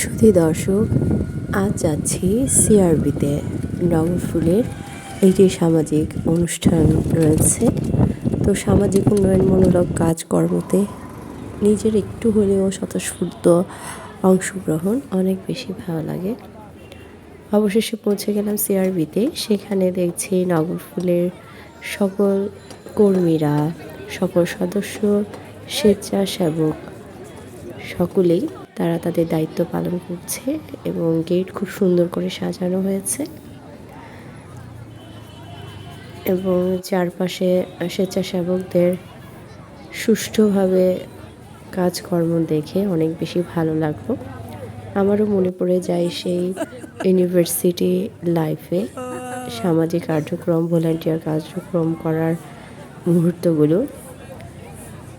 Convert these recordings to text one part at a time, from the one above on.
সুধী দর্শক, আজ যাচ্ছি সিআরবিতে। নগরফুলের একটি সামাজিক অনুষ্ঠান রয়েছে। তো সামাজিক উন্নয়নমূলক কাজকর্মতে নিজের একটু হলেও স্বতঃস্ফূর্ত অংশগ্রহণ অনেক বেশি ভালো লাগে। অবশেষে পৌঁছে গেলাম সিআরবিতে। সেখানে দেখছি নগরফুলের সকল কর্মীরা, সকল সদস্য, স্বেচ্ছাসেবক সকলেই তারা তাদের দায়িত্ব পালন করছে এবং গেট খুব সুন্দর করে সাজানো হয়েছে। এবং চারপাশে স্বেচ্ছাসেবকদের সুষ্ঠুভাবে কাজকর্ম দেখে অনেক বেশি ভালো লাগল। আমারও মনে পড়ে যায় সেই ইউনিভার্সিটি লাইফে সামাজিক কার্যক্রম, ভলান্টিয়ার কার্যক্রম করার মুহূর্তগুলো।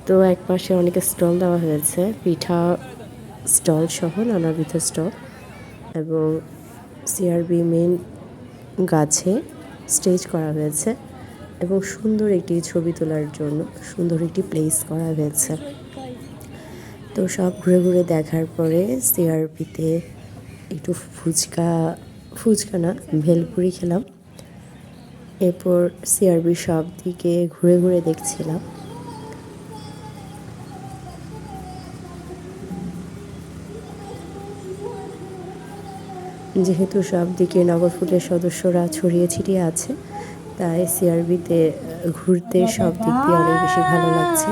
তো এক পাশে অনেক স্টল দেওয়া হয়েছে, পিঠা স্টল সহ, নানাবিধ স্টল এবং সিআরবি মেন গাছে স্টেজ করা হয়েছে এবং সুন্দর একটি ছবি তোলার জন্য সুন্দর একটি প্লেস করা হয়েছে। তো সব ঘুরে ঘুরে দেখার পরে সিআরপিতে একটু ফুচকা ফুচকা না, ভেলপুরি খেলাম। এরপর সিআরবি সব দিকে ঘুরে ঘুরে দেখছিলাম। যেহেতু সব দিকে নগর ফুলের সদস্যরা ছড়িয়ে ছিটিয়ে আছে, তাই সিআরবিতে ঘুরতে সব দিক দিয়ে অনেক বেশি ভালো লাগছে।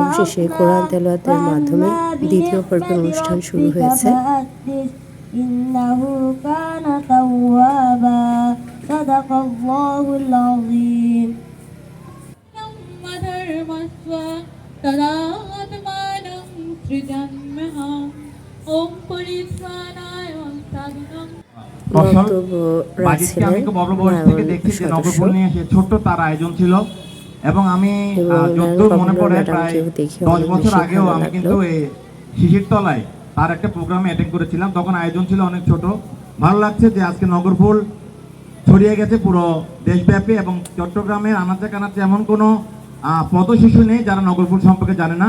অবশেষে কোরআন তেলোয়াতের মাধ্যমে দ্বিতীয় পর্বের অনুষ্ঠান শুরু হয়েছে। ॐ पुरीस्वानाय নগরফুল ছড়িয়ে গেছে পুরো দেশব্যাপী এবং চট্টগ্রামের আনাচে কানাচে এমন কোনো পদশিশু নেই যারা নগরফুল সম্পর্কে জানে না।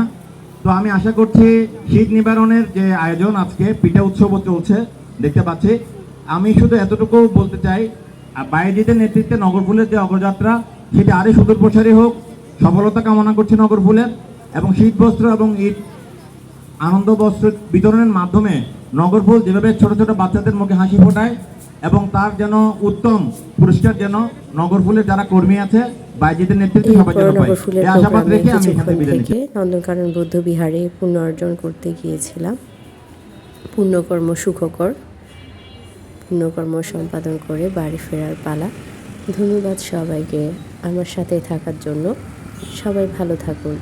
তো আমি আশা করছি শীত নিবারণের যে আয়োজন আজকে পিঠা উৎসবও চলছে। দেখতে পাচ্ছি। আমি শুধু এতটুকু বলতে চাই বাইজিদের নেতৃত্বে নগরপুলের যে অগ্রযাত্রা সেটি আরও সুদূর প্রসারী হোক সফলতা কামনা করছি নগরপুলের এবং শীত বস্ত্র এবং ঈদ আনন্দ বস্ত্র বিতরণের মাধ্যমে নগরপুর যেভাবে ছোট ছোট বাচ্চাদের মুখে হাসি ফোটায় এবং তার যেন উত্তম পুরস্কার যেন নগরপুলের যারা কর্মী আছে বাইজিদের নেতৃত্বে সবাই এরপর যেন পায় এই আশাবাদ রেখে আমি এখান বিদায় নিচ্ছি। নন্দনকানন বৌদ্ধ বিহারে পুণ্য অর্জন করতে গিয়েছিলাম। পুণ্যকর্ম সুখকর। পুণ্যকর্ম সম্পাদন করে বাড়ি ফেরার পালা। ধন্যবাদ সবাইকে আমার সাথে থাকার জন্য। সবাই ভালো থাকুন।